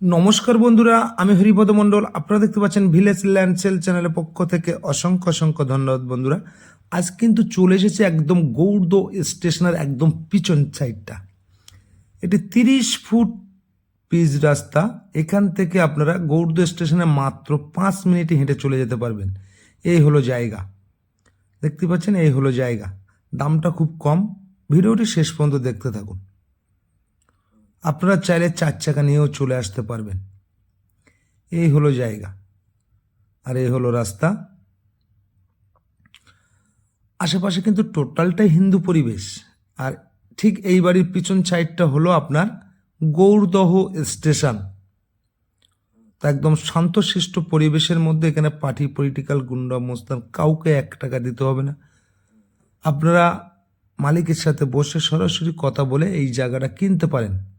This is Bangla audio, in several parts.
নমস্কার বন্ধুরা, আমি হরিপদ মণ্ডল। আপনারা দেখতে পাচ্ছেন ভিলেজ ল্যান্ড সেল চ্যানেলের পক্ষ থেকে অসংখ্য অসংখ্য ধন্যবাদ বন্ধুরা। আজ কিন্তু চলে এসেছে একদম গৌড় স্টেশনের একদম পিছন সাইডটা এটি তিরিশ ফুট পিচ রাস্তা। এখান থেকে আপনারা গৌড় স্টেশনে মাত্র পাঁচ মিনিটে হেঁটে চলে যেতে পারবেন। এই হলো জায়গা। দেখতে পাচ্ছেন, এই হলো জায়গা। দামটা খুব কম। ভিডিওটি শেষ পর্যন্ত দেখতে থাকুন। আপনারা চাইলে চার চাকা নিয়েও চলে আসতে পারবেন। এই হলো জায়গা। আর এই হলো রাস্তা। আশেপাশে কিন্তু টোটালটাই হিন্দু পরিবেশ। আর ঠিক এই বাড়ির পিছন সাইডটা হলো আপনার গৌরদহ স্টেশন। তা একদম শান্তশিষ্ট পরিবেশের মধ্যে এখানে পার্টি, পলিটিক্যাল, গুন্ডা মোস্তান কাউকে এক টাকা দিতে হবে না। আপনারা মালিকের সাথে বসে সরাসরি কথা বলে এই জায়গাটা কিনতে পারেন।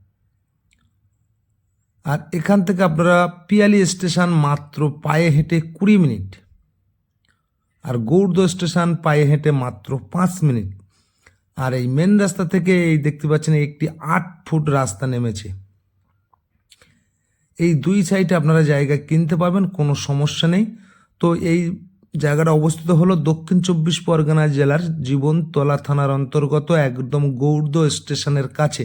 আর এখান থেকে আপনারা পিয়ালি স্টেশন মাত্র পায়ে হেঁটে কুড়ি মিনিট আর গৌড়দ স্টেশন পায়ে হেঁটে মাত্র পাঁচ মিনিট। আর এই মেন রাস্তা থেকে এই দেখতে পাচ্ছেন একটি আট ফুট রাস্তা নেমেছে। এই দুই সাইডে আপনারা জায়গা কিনতে পারবেন, কোনো সমস্যা নেই। তো এই জায়গাটা অবস্থিত হলো দক্ষিণ চব্বিশ পরগনা জেলার জীবনতলা থানার অন্তর্গত একদম গৌড়দ স্টেশনের কাছে।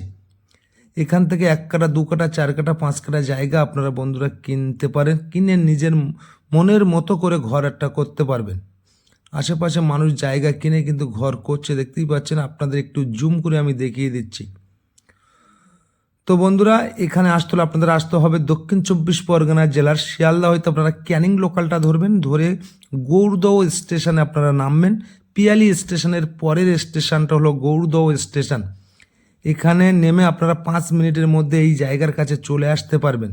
এখান থেকে এক কাটা, দু কাটা, চার কাটা, পাঁচ কাটা জায়গা আপনারা বন্ধুরা কিনতে পারেন। কিনে নিজের মনের মতো করে ঘর একটা করতে পারবেন। আশেপাশে মানুষ জায়গা কিনে কিন্তু ঘর করছে, দেখতেই পাচ্ছেন, আপনাদের একটু জুম করে আমি দেখিয়ে দিচ্ছি। তো বন্ধুরা, এখানে আসতে হলে আপনাদের আসতে হবে দক্ষিণ চব্বিশ পরগনা জেলার শিয়ালদা, হয়তো আপনারা ক্যানিং লোকালটা ধরবেন, ধরে গৌরদৌ স্টেশনে আপনারা নামবেন। পিয়ালি স্টেশনের পরের স্টেশনটা হলো গৌরদৌ স্টেশন। এখানে নেমে আপনারা পাঁচ মিনিটের মধ্যে এই জায়গার কাছে চলে আসতে পারবেন।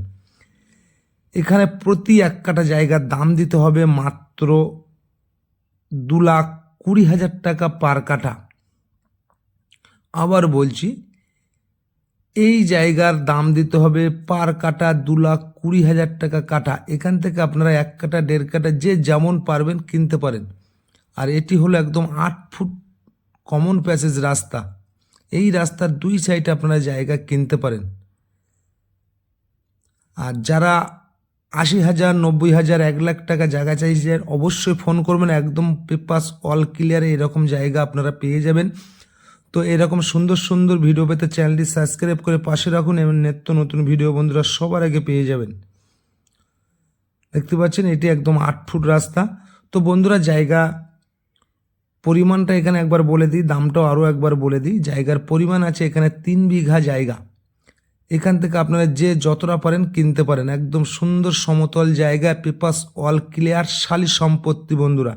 এখানে প্রতি এক কাটা জায়গার দাম দিতে হবে মাত্র দু লাখ কুড়ি হাজার টাকা পার কাঠা। আবার বলছি, এই জায়গার দাম দিতে হবে পার কাটা দু লাখ কুড়ি হাজার টাকা কাটা এখান থেকে আপনারা এক কাটা দেড় কাটা যে যেমন পারবেন কিনতে পারেন। আর এটি হলো একদম আট ফুট কমন প্যাসেজ রাস্তা। এই রাস্তার দুই সাইডে আপনারা জায়গা কিনতে পারেন। আর যারা আশি হাজার, নব্বই হাজার, এক লাখ টাকা জায়গা চাইছেন, অবশ্যই ফোন করবেন। একদম পেপাস অল ক্লিয়ারে এরকম জায়গা আপনারা পেয়ে যাবেন। তো এরকম সুন্দর সুন্দর ভিডিও পেতে চ্যানেলটি সাবস্ক্রাইব করে পাশে রাখুন এবং নিত্য নতুন ভিডিও বন্ধুরা সবার আগে পেয়ে যাবেন। দেখতে পাচ্ছেন, এটি একদম আট ফুট রাস্তা। তো বন্ধুরা, জায়গা পরিমাণটা এখানে একবার বলে দিই, দামটাও আরও একবার বলে দিই। জায়গার পরিমাণ আছে এখানে তিন বিঘা জায়গা। এখান থেকে আপনারা যে যতটা পারেন কিনতে পারেন। একদম সুন্দর সমতল জায়গা, পেপাস অল ক্লিয়ার, শালি সম্পত্তি বন্ধুরা।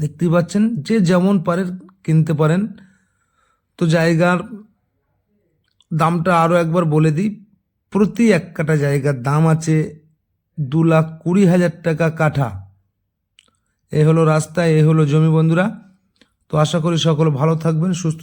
দেখতেই পাচ্ছেন, যে যেমন পারেন কিনতে পারেন। তো জায়গার দামটা আরও একবার বলে দিই, প্রতি এক কাটা জায়গার দাম আছে দু লাখ কুড়ি হাজার টাকা কাঠা। এ হলো রাস্তা এ হলো জমি বন্ধুরা। তো আশা করি সকল ভালো থাকবেন সুস্থ